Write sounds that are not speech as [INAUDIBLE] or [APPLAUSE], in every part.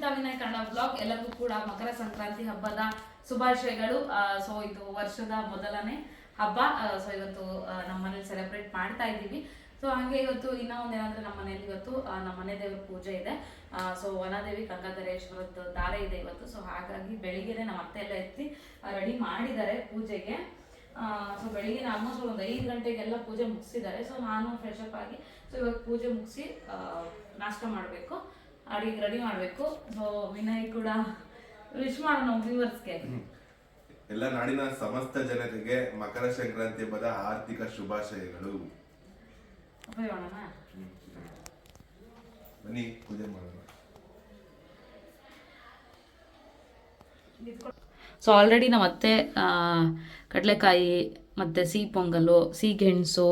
Sunita Vinay Kannada blog ಎಲ್ಲರಿಗೂ ಕೂಡ ಮಕರ ಸಂಕ್ರಾಂತಿ ಹಬ್ಬದ ಶುಭಾಶಯಗಳು. ಸೊ ಇದು ವರ್ಷದ ಮೊದಲನೇ ಹಬ್ಬ. ಸೊ ಇವತ್ತು ನಮ್ಮ ಮನೇಲಿ ಸೆಲೆಬ್ರೇಟ್ ಮಾಡ್ತಾ ಇದ್ದೀವಿ. ಸೊ ಹಂಗೆ ಇವತ್ತು ಇನ್ನೂ ಒಂದೇನಂದ್ರೆ ನಮ್ಮ ಮನೇಲಿ ಇವತ್ತು ನಮ್ಮ ಮನೆ ದೇವ್ರ ಪೂಜೆ ಇದೆ. ಸೊ ವನದೇವಿ ಗಂಗಾಧರೇಶ್ವರದ್ದು ದಾರೆ ಇದೆ ಇವತ್ತು. ಸೊ ಹಾಗಾಗಿ ಬೆಳಿಗ್ಗೆನೆ ನಮ್ಮ ಅತ್ತೆ ಎಲ್ಲ ಎತ್ತಿ ರೆಡಿ ಮಾಡಿದ್ದಾರೆ ಪೂಜೆಗೆ. ಸೊ ಬೆಳಿಗ್ಗೆ ಆಲ್ಮೋಸ್ಟ್ ಒಂದು ಐದು ಗಂಟೆಗೆಲ್ಲ ಪೂಜೆ ಮುಗಿಸಿದ್ದಾರೆ. ಸೊ ನಾನು ಫ್ರೆಶ್ ಅಪ್ ಆಗಿ ಸೊ ಇವಾಗ ಪೂಜೆ ಮುಗಿಸಿ ನಾಷ್ಟ ಮಾಡಬೇಕು. ಅಡಿಗೆ ರೆಡಿ ಮಾಡಬೇಕು. ಸೊ ವಿನಯ್ ಕೂಡ ವಿಶ್ ಮಾಡೋಣ ವ್ಯೂವರ್ಸ್ಗೆ ಎಲ್ಲ ನಾಡಿನ ಸಮಸ್ತ ಜನತೆಗೆ ಮಕರ ಸಂಕ್ರಾಂತಿ ಹಬ್ಬದ ಆರ್ಥಿಕ ಶುಭಾಶಯಗಳು. ಬನ್ನಿ ಪೂಜೆ ಮಾಡೋಣ. ಸೊ ಆಲ್ರೆಡಿ ನಾವು ಅತ್ತೆ ಕಡಲೆಕಾಯಿ ಮತ್ತು ಸಿಹಿ ಪೊಂಗಲು ಸಿಹಿ ಗೆಣಸು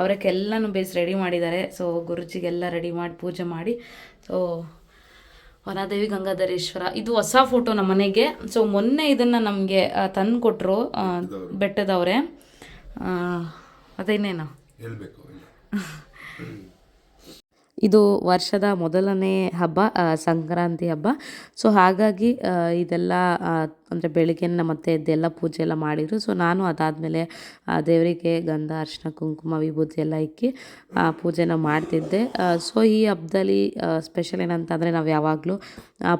ಅವರಕ್ಕೆಲ್ಲನೂ ಬೇಸ್ ರೆಡಿ ಮಾಡಿದ್ದಾರೆ. ಸೊ ಗುರುಜಿಗೆಲ್ಲ ರೆಡಿ ಮಾಡಿ ಪೂಜೆ ಮಾಡಿ. ಸೊ ವನದೇವಿ ಗಂಗಾಧರೇಶ್ವರ. ಇದು ಹೊಸ ಫೋಟೋ ನಮ್ಮ ಮನೆಗೆ. ಸೊ ಮೊನ್ನೆ ಇದನ್ನು ನಮಗೆ ತಂದು ಕೊಟ್ಟರು ಬೆಟ್ಟದವ್ರೆ. ಅದೇನೇನು? ಹೇಳ್ಬೇಕು [LAUGHS] ಇದು ವರ್ಷದ ಮೊದಲನೇ ಹಬ್ಬ ಸಂಕ್ರಾಂತಿ ಹಬ್ಬ. ಸೊ ಹಾಗಾಗಿ ಇದೆಲ್ಲ ಅಂದರೆ ಬೆಳಗ್ಗೆ ಮತ್ತೆ ಇದೆಲ್ಲ ಪೂಜೆ ಎಲ್ಲ ಮಾಡಿದರು. ಸೊ ನಾನು ಅದಾದಮೇಲೆ ದೇವರಿಗೆ ಗಂಧ ಅರಿಶಿನ ಕುಂಕುಮ, ವಿಭೂತಿ ಎಲ್ಲ ಇಕ್ಕಿ ಪೂಜೆನ ಮಾಡ್ತಿದ್ದೆ. ಸೊ ಈ ಹಬ್ಬದಲ್ಲಿ ಸ್ಪೆಷಲ್ ಏನಂತಂದರೆ ನಾವು ಯಾವಾಗಲೂ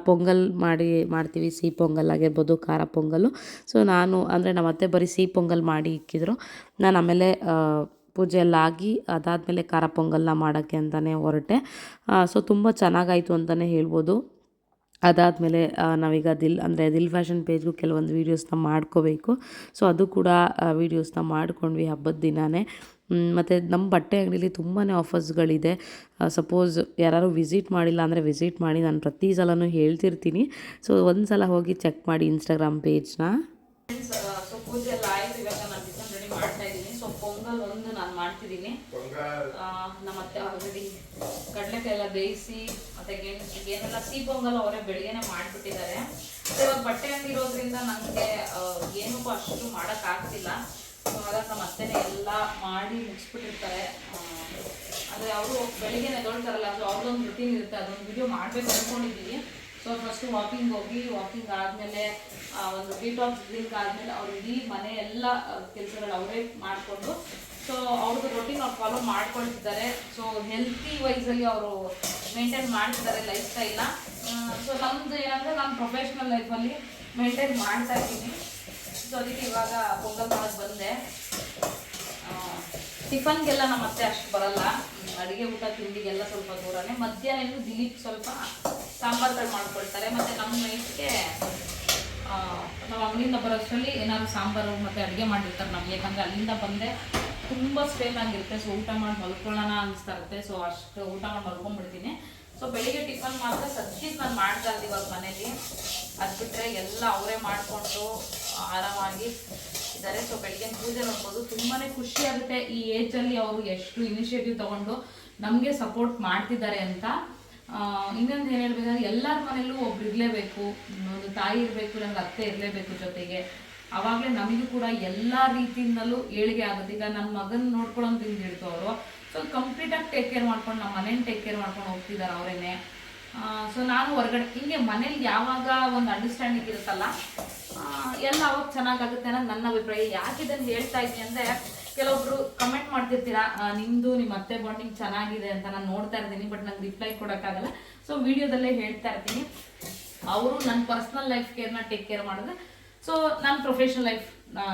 ಪೊಂಗಲ್ ಮಾಡಿ, ಮಾಡ್ತೀವಿ. ಸಿಹಿ ಪೊಂಗಲ್ ಆಗಿರ್ಬೋದು, ಖಾರ ಪೊಂಗಲ್ಲು ಸೊ ನಾನು, ಅಂದರೆ ನಮ್ಮ ಅತ್ತೆ ಬರೀ ಸಿಹಿ ಪೊಂಗಲ್ ಮಾಡಿ ಇಕ್ಕಿದ್ರು. ನಾನು ಆಮೇಲೆ ಪೂಜೆ ಎಲ್ಲ ಆಗಿ ಅದಾದಮೇಲೆ ಖಾರ ಪೊಂಗಲ್ನ ಮಾಡೋಕ್ಕೆ ಅಂತಲೇ ಹೊರಟೆ. ಸೊ ತುಂಬ ಚೆನ್ನಾಗಾಯಿತು ಅಂತಲೇ ಹೇಳ್ಬೋದು. ಅದಾದಮೇಲೆ ನಾವೀಗ ದಿಲ್, ಅಂದರೆ ದಿಲ್ ಫ್ಯಾಷನ್ ಪೇಜ್ಗೂ ಕೆಲವೊಂದು ವೀಡಿಯೋಸ್ನ ಮಾಡ್ಕೋಬೇಕು. ಸೊ ಅದು ಕೂಡ ವೀಡಿಯೋಸ್ನ ಮಾಡ್ಕೊಂಡ್ವಿ ಹಬ್ಬದ ದಿನವೇ ಮತ್ತು ನಮ್ಮ ಬಟ್ಟೆ ಅಂಗಡೀಲಿ ತುಂಬಾ ಆಫರ್ಸ್ಗಳಿದೆ ಸಪೋಸ್ ಯಾರು ವಿಸಿಟ್ ಮಾಡಿಲ್ಲ ಅಂದರೆ ವಿಸಿಟ್ ಮಾಡಿ ನಾನು ಪ್ರತಿ ಸಲನೂ ಹೇಳ್ತಿರ್ತೀನಿ. ಸೊ ಒಂದು ಸಲ ಹೋಗಿ ಚೆಕ್ ಮಾಡಿ ಇನ್ಸ್ಟಾಗ್ರಾಮ್ ಪೇಜ್ನ ಸೊ ಪೂಜೆ ಎಲ್ಲ ಆಯ್ತು ಇವಾಗ ನಾನು ಟಿಫನ್ ರೆಡಿ ಮಾಡ್ತಾ ಇದ್ದೀನಿ ಸೊ ಪೊಂಗಲ್ ಒಂದು ನಾನು ಮಾಡ್ತಿದ್ದೀನಿ ಆ, ನಮ್ಮ ಅತ್ತೆ ಆಲ್ರೆಡಿ ಕಡಲೆಕಾಯಿ ಎಲ್ಲ ಬೇಯಿಸಿ, ಮತ್ತೆ ಏನೆಲ್ಲ ಸಿಹಿ ಪೊಂಗಲ್ ಅವರೇ ಬೆಳಿಗ್ಗೆನೆ ಮಾಡಿಬಿಟ್ಟಿದ್ದಾರೆ. ಸೊ ಇವಾಗ ಬಟ್ಟೆ ಅಂಗಡಿ ಇರೋದ್ರಿಂದ ನನಗೆ ಏನಕ್ಕೂ ಅಷ್ಟು ಮಾಡೋಕ್ಕಾಗ್ತಿಲ್ಲ. ಸೊ ಹಾಗಾಗಿ ನಮ್ಮ ಅತ್ತೆನೇ ಎಲ್ಲ ಮಾಡಿ ಮುಗಿಸ್ಬಿಟ್ಟಿರ್ತಾರೆ ಅಂದ್ರೆ ಅವರು ಬೆಳಿಗ್ಗೆನೆ ತೊಳ್ತಾರಲ್ಲ ಅದು ಅವ್ರದ್ದೊಂದು ರುಟೀನ್ ಇರುತ್ತೆ, ಅದೊಂದು ವಿಡಿಯೋ ಮಾಡ್ಬೇಕು ಅಂದ್ಕೊಂಡಿದ್ದೀವಿ ಸೊ ಫಸ್ಟ್ ವಾಕಿಂಗ್ ಹೋಗಿ ವಾಕಿಂಗ್ ಆದಮೇಲೆ ಒಂದು ಡಿಟಾಕ್ಸ್ ಡ್ರಿಂಕ್ ಆದಮೇಲೆ ಅವ್ರು ಇಡೀ ಮನೆ ಎಲ್ಲ ಕೆಲಸಗಳು ಅವರೇ ಮಾಡಿಕೊಂಡು ಸೊ ಅವ್ರದ್ದು ರೊಟೀನ್ ಅವ್ರು ಫಾಲೋ ಮಾಡ್ಕೊಳ್ತಿದ್ದಾರೆ. ಸೊ ಹೆಲ್ತಿ ವೈಸಲ್ಲಿ ಅವರು ಮೇಂಟೈನ್ ಮಾಡ್ತಿದ್ದಾರೆ ಲೈಫ್ ಸ್ಟೈಲ್ನ ಸೊ ನಮ್ಮದು ಏನಂದರೆ ನಾನು ಪ್ರೊಫೆಷ್ನಲ್ ಲೈಫಲ್ಲಿ ಮೇಂಟೈನ್ ಮಾಡ್ತಾ ಇದ್ದೀನಿ. ಸೊ ಅದಕ್ಕೆ ಇವಾಗ ಪೊಂಗಲ್ ಮಾಡೋದು ಬಂದೆ. ಟಿಫನ್ಗೆಲ್ಲ ನಮ್ಮ ಅತ್ತೆ ಅಷ್ಟು ಬರಲ್ಲ. ಅಡುಗೆ ಊಟ, ತಿಂಡಿಗೆಲ್ಲ ಸ್ವಲ್ಪ ದೂರನೇ. ಮಧ್ಯಾಹ್ನ ದಿಲೀಪ್ ಸ್ವಲ್ಪ ಸಾಂಬಾರ್ಗಳು ಮಾಡ್ಕೊಳ್ತಾರೆ. ಮತ್ತೆ ನಮ್ಮ ನೈಟ್ಗೆ ನಾವು ಅಂಗಡಿಯಿಂದ ಬರೋಷ್ಟರಲ್ಲಿ ಏನಾದ್ರು ಸಾಂಬಾರು ಮತ್ತೆ ಅಡುಗೆ ಮಾಡಿರ್ತಾರೆ ನಮ್ಗೆ. ಯಾಕಂದ್ರೆ ಅಲ್ಲಿಂದ ಬಂದೆ. ತುಂಬ ಸ್ಟ್ರೇನ್ ಆಗಿರುತ್ತೆ. ಸೊ ಊಟ ಮಾಡಿ ಮಲ್ಕೊಳ್ಳೋಣ ಅನಿಸ್ತಾ ಇರುತ್ತೆ. ಸೊ ಅಷ್ಟು ಊಟ ಮಾಡಿ ಮಲ್ಕೊಂಡ್ಬಿಡ್ತೀನಿ. ಸೊ ಬೆಳಿಗ್ಗೆ ಟಿಫನ್ ಮಾತ್ರ ಸದ್ಯಕ್ಕೆ ನಾನು ಮಾಡ್ತಾ ಇದ್ದೀವಿ ಅವ್ರ ಮನೇಲಿ. ಅದು ಬಿಟ್ಟರೆ ಎಲ್ಲ ಅವರೇ ಮಾಡಿಕೊಂಡು ಆರಾಮಾಗಿ ಇದ್ದಾರೆ ಸೊ ಬೆಳಿಗ್ಗೆ ಪೂಜೆ ನೋಡ್ಬೋದು. ತುಂಬಾ ಖುಷಿ ಆಗುತ್ತೆ. ಈ ಏಜಲ್ಲಿ ಅವರು ಎಷ್ಟು ಇನಿಷಿಯೇಟಿವ್ ತೊಗೊಂಡು ನಮಗೆ ಸಪೋರ್ಟ್ ಮಾಡ್ತಿದ್ದಾರೆ ಅಂತ. ಇನ್ನೊಂದು ಏನು ಹೇಳ್ಬೇಕಂದ್ರೆ ಎಲ್ಲರ ಮನೇಲೂ ಒಬ್ರು ಇರಲೇಬೇಕು. ಒಂದು ತಾಯಿ ಇರಬೇಕು, ನಂಗೆ ಅತ್ತೆ ಇರಲೇಬೇಕು ಜೊತೆಗೆ. ಅವಾಗಲೇ ನಮಗೂ ಕೂಡ ಎಲ್ಲ ರೀತಿಯಿಂದಲೂ ಏಳಿಗೆ ಆಗುತ್ತೆ. ಈಗ ನನ್ನ ಮಗನ ನೋಡ್ಕೊಳ್ಳೋದಿಂದ ಹಿಡಿತು ಅವರು. ಸೊ ಕಂಪ್ಲೀಟಾಗಿ ಟೇಕ್ ಕೇರ್ ಮಾಡ್ಕೊಂಡು ನಮ್ಮ ಮನೇನ ಟೇಕ್ ಕೇರ್ ಮಾಡ್ಕೊಂಡು ಹೋಗ್ತಿದ್ದಾರೆ ಅವರೇನೆ. ಸೊ ನಾನು ಹೊರಗಡೆ ಹಿಂಗೆ ಮನೇಲಿ ಯಾವಾಗ ಒಂದು ಅಂಡರ್ಸ್ಟ್ಯಾಂಡಿಂಗ್ ಇರುತ್ತಲ್ಲ ಎಲ್ಲ ಅವಾಗ ಚೆನ್ನಾಗಾಗುತ್ತೆ ಅನ್ನೋದು ನನ್ನ ಅಭಿಪ್ರಾಯ. ಯಾಕೆ ಇದನ್ನು ಹೇಳ್ತಾ ಇದ್ದೀನಿ ಅಂದರೆ, ಕೆಲವೊಬ್ರು ಕಮೆಂಟ್ ಮಾಡ್ತಿರ್ತೀರಾ ನಿಮ್ಮದು ನಿಮ್ಮ ಅತ್ತೆ ಬಾಂಡಿಂಗ್ ಚೆನ್ನಾಗಿದೆ ಅಂತ ನಾನು ನೋಡ್ತಾ ಇರ್ತೀನಿ ಬಟ್ ನಂಗೆ ರಿಪ್ಲೈ ಕೊಡೋಕ್ಕಾಗಲ್ಲ. ಸೊ ವಿಡಿಯೋದಲ್ಲೇ ಹೇಳ್ತಾ ಇರ್ತೀನಿ. ಅವರು ನನ್ನ ಪರ್ಸ್ನಲ್ ಲೈಫ್ ಕೇರ್ನ ಟೇಕ್ ಕೇರ್ ಮಾಡಿದ್ರೆ ಸೊ ನಾನು ಪ್ರೊಫೆಷನಲ್ ಲೈಫ್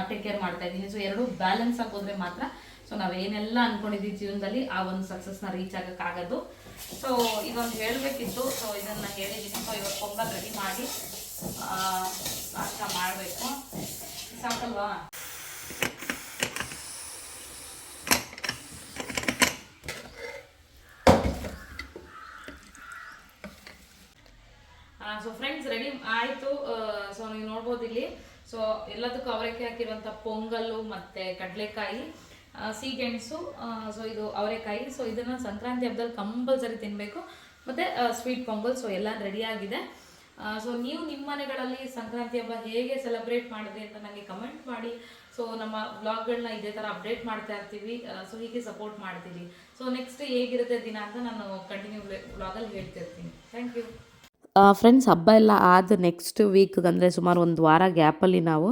ಟೇಕ್ ಕೇರ್ ಮಾಡ್ತಾ ಇದ್ದೀನಿ. ಸೊ ಎರಡು ಬ್ಯಾಲೆನ್ಸ್ ಆಗೋದ್ರೆ ಮಾತ್ರ ಸೊ ನಾವೇನೆಲ್ಲ ಅನ್ಕೊಂಡಿದ್ದೀವಿ ಜೀವನದಲ್ಲಿ, ಆ ಒಂದು ಸಕ್ಸಸ್ನ ರೀಚ್ ಆಗೋಕ್ಕಾಗೋದು ಸೊ ಇದೊಂದು ಹೇಳಬೇಕಿತ್ತು. ಸೊ ಇದನ್ನು ಹೇಳಿದ್ದೀನಿ ಸೊ ಇವತ್ತು ಪೊಂಗಲ್ ರೆಡಿ ಮಾಡಿ ನಾಷ್ಟ ಮಾಡಬೇಕು. ಸಾಕಲ್ವಾ ಸೊ ಫ್ರೆಂಡ್ಸ್ ರೆಡಿ ಆಯಿತು. ಸೊ ನೀವು ನೋಡ್ಬೋದು ಇಲ್ಲಿ. ಸೊ ಎಲ್ಲದಕ್ಕೂ ಅವರೆಕಾಯಿ ಹಾಕಿರುವಂಥ ಪೊಂಗಲ್ಲು ಮತ್ತು ಕಡಲೆಕಾಯಿ ಸೀಗೆಣಸು ಸೊ ಇದು ಅವರೆಕಾಯಿ. ಸೊ ಇದನ್ನು ಸಂಕ್ರಾಂತಿ ಹಬ್ಬದಲ್ಲಿ ಕಂಪಲ್ಸರಿ ತಿನ್ನಬೇಕು ಮತ್ತು ಸ್ವೀಟ್ ಪೊಂಗಲ್ ಸೊ ಎಲ್ಲ ರೆಡಿ ಆಗಿದೆ. ಸೊ ನೀವು ನಿಮ್ಮ ಮನೆಗಳಲ್ಲಿ ಸಂಕ್ರಾಂತಿ ಹಬ್ಬ ಹೇಗೆ ಸೆಲೆಬ್ರೇಟ್ ಮಾಡಿದೆ ಅಂತ ನನಗೆ ಕಮೆಂಟ್ ಮಾಡಿ. ಸೊ ನಮ್ಮ ವ್ಲಾಗ್ಗಳನ್ನ ಇದೇ ಥರ ಅಪ್ಡೇಟ್ ಮಾಡ್ತಾ ಇರ್ತೀವಿ. ಸೊ ಹೀಗೆ ಸಪೋರ್ಟ್ ಮಾಡ್ತೀವಿ ಸೊ ನೆಕ್ಸ್ಟ್ ಹೇಗಿರುತ್ತೆ ದಿನ ಅಂತ ನಾನು ಕಂಟಿನ್ಯೂ ವ್ಲಾಗಲ್ಲಿ ಹೇಳ್ತಿರ್ತೀನಿ. ಥ್ಯಾಂಕ್ ಯು ಫ್ರೆಂಡ್ಸ್ ಹಬ್ಬ ಎಲ್ಲ ಆದ ನೆಕ್ಸ್ಟ್ ವೀಕ್ ಅಂದರೆ ಸುಮಾರು ಒಂದು ವಾರ ಗ್ಯಾಪಲ್ಲಿ ನಾವು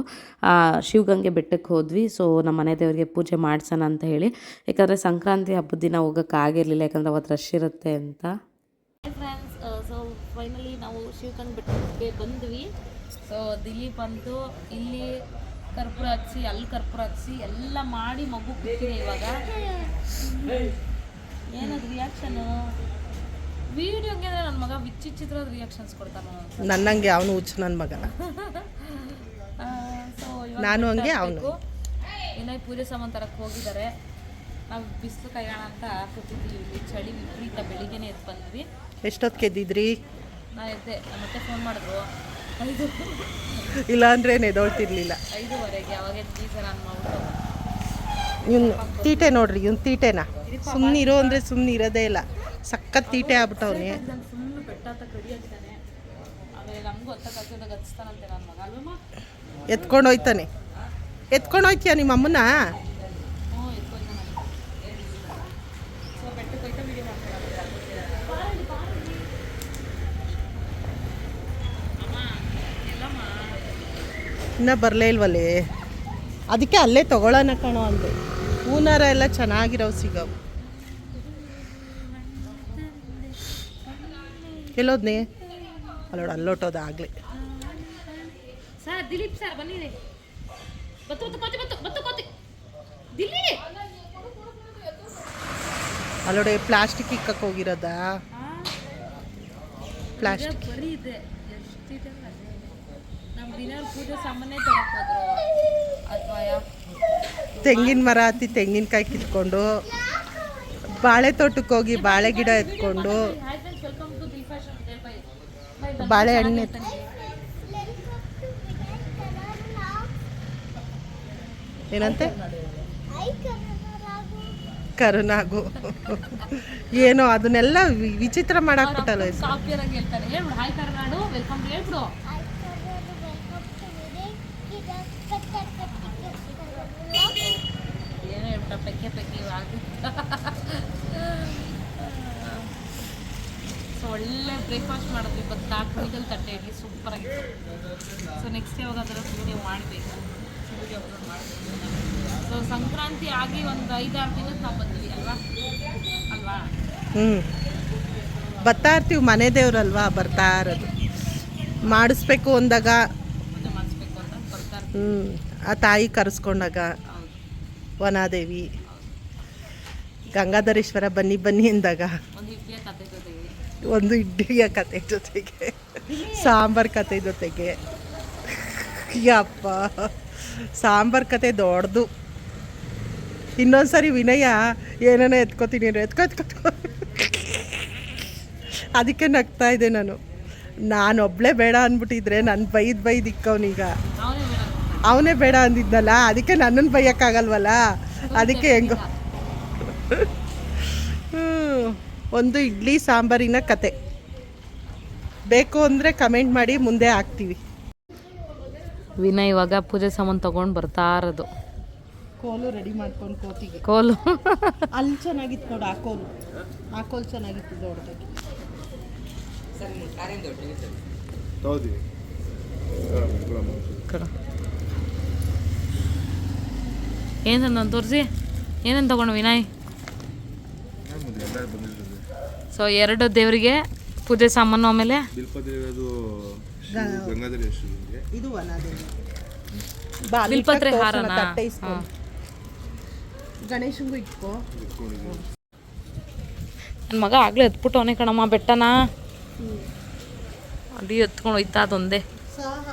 ಶಿವಗಂಗೆ ಬೆಟ್ಟಕ್ಕೆ ಹೋದ್ವಿ. ಸೊ ನಮ್ಮ ಮನೆ ದೇವರಿಗೆ ಪೂಜೆ ಮಾಡ್ಸೋಣ ಅಂತ ಹೇಳಿ. ಯಾಕಂದರೆ ಸಂಕ್ರಾಂತಿ ಹಬ್ಬದ ದಿನ ಹೋಗೋಕ್ಕಾಗಿರಲಿಲ್ಲ ಯಾಕಂದರೆ ಅವತ್ತು ರಶ್ ಇರುತ್ತೆ ಅಂತ. ಫ್ರೆಂಡ್ಸ್ ಸೊ ಫೈನಲಿ ನಾವು ಶಿವಕಂಗ್ ಬೆಟ್ಟಕ್ಕೆ ಬಂದ್ವಿ. ಸೊ ದಿಲೀಪ್ ಅಂತೂ ಇಲ್ಲಿ ಕರ್ಪೂರ ಹಚ್ಚಿ ಅಲ್ಲಿ ಕರ್ಪೂರ ಹಚ್ಚಿ ಎಲ್ಲ ಮಾಡಿ ಮಗು ಕೂತಿದೆ ಇವಾಗ. ಏನದು ರಿಯಾಕ್ಷನು ವಿಡಿಯೋಗೆ ಅಂದರೆ ನನ್ನ ಮಗ ರಿಯಾಕ್ಷನ್ಸ್ ಕೊಡ್ತಾನೆ ನನ್ನಂಗೆ ಅವನು ಹುಚ್ಚು ನನ್ನ ಮಗ ಸೊ ನಾನು ಹಂಗೆ, ಅವನು. ಇನ್ನೂ ಪೂಜೆ ಸಾಮಾನು ತರಕ್ಕೆ ಹೋಗಿದ್ದಾರೆ. ನಾವು ಬಿಸಿಲು ಕೈಯೋಣ ಅಂತ ಕೂತಿದ್ದೀವಿ. ಇಲ್ಲಿ ಚಳಿ ವಿಪರೀತ ಬೆಳಿಗ್ಗೆನೇ ಎದ್ದು ಬಂದ್ವಿ. ಎಷ್ಟೊತ್ತು ಕೆದ್ದಿದ್ರಿ? ನಾ ಎದ್ದೆ. ಮತ್ತೆ ಫೋನ್ ಮಾಡಿದ್ರು. ಐದು. ಇಲ್ಲ ಅಂದ್ರೆ ಎದ್ದೋಳ್ತಿರ್ಲಿಲ್ಲ ಐದುವರೆಗೆ ಅವಾಗ ಟೀಸರ್ ಆನ್ ಮಾಡ್ಬಿಟ್ಟು ಇವ್ನು ತೀಟೆ ನೋಡ್ರಿ ಇವ್ನು ತೀಟೆನಾ? ಸುಮ್ಮನೆ ಇರೋ ಅಂದರೆ ಸುಮ್ಮನೆ ಇರೋದೇ ಇಲ್ಲ. ಸಖತ್ ತೀಟೆ ಆಗ್ಬಿಟ್ಟವ್ನಿ. ಎತ್ಕೊಂಡು ಹೋಯ್ತಾನೆ. ಎತ್ಕೊಂಡು ಹೋಯ್ತೀಯ ನಿಮ್ಮ ಅಮ್ಮನ ಇನ್ನೂ ಬರಲೇ ಇಲ್ವಲ್ಲೇ? ಅದಕ್ಕೆ ಅಲ್ಲೇ ತಗೊಳ್ಳೋಣ ಕಣೋ ಅಂದೆ. ಹೂನಾರ ಎಲ್ಲ ಚೆನ್ನಾಗಿರೋ ಸಿಗವು. ಎಲ್ಲೋದ್ನೆ ಅಲ್ಲೋಡು ಅಲ್ಲೋಟೋದು ಆಗಲಿ. ಸರ್ ದಿಲೀಪ್ ಸರ್ ಬನ್ನಿ ಬತ್ತು ಬತ್ತು ಕೋತಿ ಬತ್ತು ಬತ್ತು ಕೋತಿ. ದಿಲ್ಲಿ. ಅಲ್ಲೋಡೆ ಪ್ಲಾಸ್ಟಿಕ್ ಇಕ್ಕಕ್ಕೆ ಹೋಗಿರೋದಾ? ಪ್ಲಾಸ್ಟಿಕ್. ಬರೀ ಇದೆ. ಎಷ್ಟಿದೆ ನಮ್ಮ ದಿನ ಪೂಜೆ ಸಾಮಾನ್ಯ ತರಕ್ ಅಥವಾ ತೆಂಗಿನ ಮರ ಹತ್ತಿ ತೆಂಗಿನಕಾಯಿ ಕಿತ್ಕೊಂಡು ಬಾಳೆ ತೋಟಕ್ಕೆ ಹೋಗಿ ಬಾಳೆ ಗಿಡ ಎತ್ಕೊಂಡು ಬಾಳೆಹಣ್ಣು ಏನಂತೆ? ಕರುನಾಗು. ಏನೋ ಅದನ್ನೆಲ್ಲ ವಿಚಿತ್ರ ಮಾಡಾಕ್ಬಿಟ್ಟಲ್ಲ ಒಳ್ಳೆ ಬ್ರೇಕ್ಫಾಸ್ಟ್ ಹೇಳ್ಬಿಡು ಹಾಯ್ ಕರ್ನಾಡು ವೆಲ್ಕಮ್ ಹೇಳ್ಬಿಡು ಏನೋ ಹೇಳ್ಬಿಟ್ಟ ಪೆಕ್ಕೆ ಪೆಕ್ಕೆ ಆಗಿ ಸೊ ಒಳ್ಳೆ ಬ್ರೇಕ್ಫಾಸ್ಟ್ ಮಾಡಿದ್ವಿ ಭತ್ತ ಕುಣಿಗಲ್ ತಟ್ಟೆ ಇಡ್ಲಿ ಸೂಪರ್ ಆಗಿತ್ತು ಸೊ ನೆಕ್ಸ್ಟ್ ಯಾವಾಗಾದ್ರೂ ವಿಡಿಯೋ ಮಾಡಬೇಕು ವಿಡಿಯೋ ಅಪ್ಲೋಡ್ ಮಾಡಬೇಕು ಸೊ ಸಂಕ್ರಾಂತಿ ಆಗಿ ಒಂದು ಐದಾರು ದಿನಕ್ಕೆ ನಾವು ಬಂದ್ವಿ ಅಲ್ವಾ? ಅಲ್ವಾ? ಹ್ಞೂ ಬರ್ತಾ ಇರ್ತೀವಿ ಮನೆ ದೇವ್ರಲ್ವಾ ಬರ್ತಾ ಇರೋದು. ಮಾಡಿಸ್ಬೇಕು ಅಂದಾಗ. ಪೂಜೆ ಮಾಡಿಸ್ಬೇಕು ಅಂತ ಬರ್ತಾ ಇರ್ತೀವಿ. ಹ್ಞೂ ಆ ತಾಯಿ ಕರೆಸ್ಕೊಂಡಾಗ ಹೌದು. ವನಾದೇವಿ ಗಂಗಾಧರೇಶ್ವರ ಬನ್ನಿ ಬನ್ನಿ ಅಂದಾಗ. ಒಂದು ಇಡ್ಲಿಯ ಕತೆ ಜೊತೆಗೆ. ಒಂದು ಇಡ್ಲಿಯ ಕತೆ ಜೊತೆಗೆ. ಸಾಂಬಾರ್ ಕತೆ ಜೊತೆಗೆ. ಯಪ್ಪ. ಸಾಂಬಾರ್ ಕತೆ ದೊಡ್ಡದು. ಇನ್ನೊಂದ್ಸರಿ ವಿನಯ, ಏನೇನೋ ಎತ್ಕೋತೀನಿ ಎತ್ಕೊ ಅದಕ್ಕೆ ನಗ್ತಾ ಇದ್ದೆ ನಾನು. ನಾನು ಒಬ್ಳೆ ಬೇಡ ಅಂದ್ಬಿಟ್ಟಿದ್ರೆ ನಾನು ಬೈದ್ ಬೈದ್ ಇಕ್ಕವನೀಗ. ಅವನೇ ಬೇಡ ಅಂದಿದ್ನಲ್ಲ, ಅದಕ್ಕೆ ನನ್ನನ್ನು ಬೈಯಕ್ಕಾಗಲ್ವಲ್ಲ? ಅದಕ್ಕೆ ಹೆಂಗೋ. ಒಂದು ಇಡ್ಲಿ ಸಾಂಬಾರಿನ ಕತೆ. ಬೇಕು ಅಂದರೆ ಕಮೆಂಟ್ ಮಾಡಿ ಮುಂದೆ ಹಾಕ್ತೀವಿ. ವಿನಯ್ ಇವಾಗ ಪೂಜೆ ಸಾಮಾನು ತೊಗೊಂಡು ಬರ್ತಾ ಇರೋದು. ಕೋಲು ರೆಡಿ ಮಾಡ್ಕೊಂಡು ಕೋತಿಗೆ. ಕೋಲು. ಅಲ್ಲಿ ಚೆನ್ನಾಗಿತ್ತು ನೋಡು ಆ ಕೋಲು. ಆ ಕೋಲು ಚೆನ್ನಾಗಿತ್ತು ದೊಡ್ಡದಾಗಿ ತಗೋತೀವಿ. ಏನು ನಾನು ತೋರಿಸಿ? ಏನೇನು ತಗೊಂಡು ವಿನಾಯ್? ಸೊ ಎರಡು ದೇವರಿಗೆ ಪೂಜೆ ಸಾಮಾನು ಆಮೇಲೆ? ಬಿಲ್ಪತ್ರೆ ಇರೋದು ಗಣೇಶಂಗೂ ಇಟ್ಕೋ. ನನ್ನ ಮಗ ಆಗಲೇ ಎತ್ಬಿಟ್ಟು ಅವನೇ ಕಣಮ್ಮ ಬೆಟ್ಟನ. ಅಡಿ ಎತ್ಕೊಂಡು ಹೋಯ್ತಾ ಅದೊಂದೇ ಸಾಹ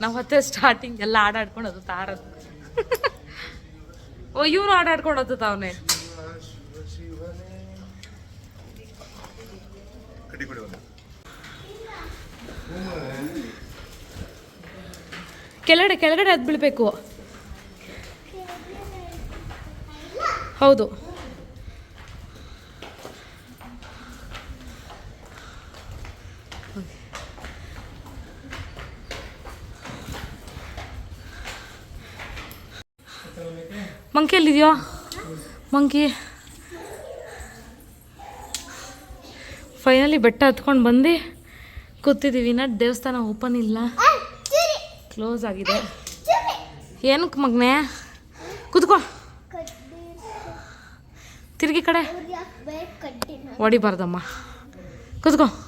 ನವ ಮತ್ತೆ ಸ್ಟಾರ್ಟಿಂಗ್ ಎಲ್ಲ ಆಡಾಡ್ಕೊಂಡು ಅದು ತಾರದು. ಓ ಇವನು ಆಡಾಡ್ಕೊಂಡು ಹೋಗ್ತದ ಅವನೇ ಕೆಳಗಡೆ ಕೆಳಗಡೆ ಅದು ಬಿಡಬೇಕು. ಹೌದು. ಮಂಕಿ ಎಲ್ಲಿದೆಯೋ ಮಂಕಿ. ಫೈನಲಿ ಬೆಟ್ಟ ಹತ್ಕೊಂಡು ಬಂದು. ಕೂತಿದ್ದೀವಿ ನಟ್ ದೇವಸ್ಥಾನ ಓಪನ್ ಇಲ್ಲ. ಕ್ಲೋಸ್ ಆಗಿದೆ. ಏನಕ್ಕೆ ಮಗನೇ? ಕೂತ್ಕೋ. ತಿರುಗಿ ಕಡೆ. ಹೊಡಿಬಾರ್ದಮ್ಮ. ಕೂತ್ಕೋ.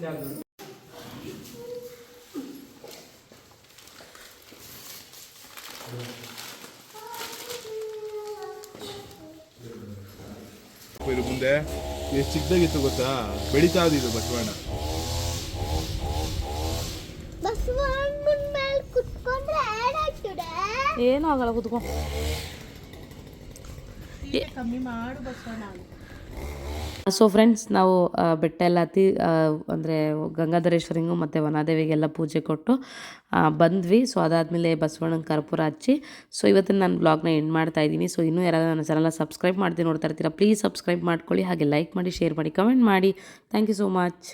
ಇದ್ರ ಮುಂದೆ. ಎಷ್ಟು ಚಿಕ್ಕದಾಗಿತ್ತು ಗೊತ್ತಾ? ಬೆಳೀತಾ ಇದು ಬಸವಣ್ಣ. ಏನೂ ಆಗಲ್ಲ ಕುತ್ಕೊಂಡು ಕಮ್ಮಿ ಮಾಡು ಬಸವಣ್ಣ ಸೊ ಫ್ರೆಂಡ್ಸ್ ನಾವು ಬೆಟ್ಟ ಎಲ್ಲ ಹತ್ತಿ ಅಂದರೆ ಗಂಗಾಧರೇಶ್ವರಿಂಗು ಮತ್ತು ವನಾದೇವಿಗೆಲ್ಲ ಪೂಜೆ ಕೊಟ್ಟು ಬಂದ್ವಿ. ಸೊ ಅದಾದಮೇಲೆ ಬಸವಣ್ಣನ ಕರ್ಪೂರ ಹಚ್ಚಿ ಸೊ ಇವತ್ತಿನ ನಾನು ಬ್ಲಾಗ್ನ ಎಂಡ್ ಮಾಡ್ತಾ ಇದ್ದೀನಿ. ಸೊ ಇನ್ನೂ ಯಾರಾದ್ರೂ ನನ್ನ ಚಾನಲ್ನ ಸಬ್ಸ್ಕ್ರೈಬ್ ಮಾಡ್ತೀನಿ ನೋಡ್ತಾ ಇರ್ತೀರಾ ಪ್ಲೀಸ್ ಸಬ್ಸ್ಕ್ರೈಬ್ ಮಾಡ್ಕೊಳ್ಳಿ. ಹಾಗೆ ಲೈಕ್ ಮಾಡಿ ಶೇರ್ ಮಾಡಿ ಕಮೆಂಟ್ ಮಾಡಿ. Thank you so much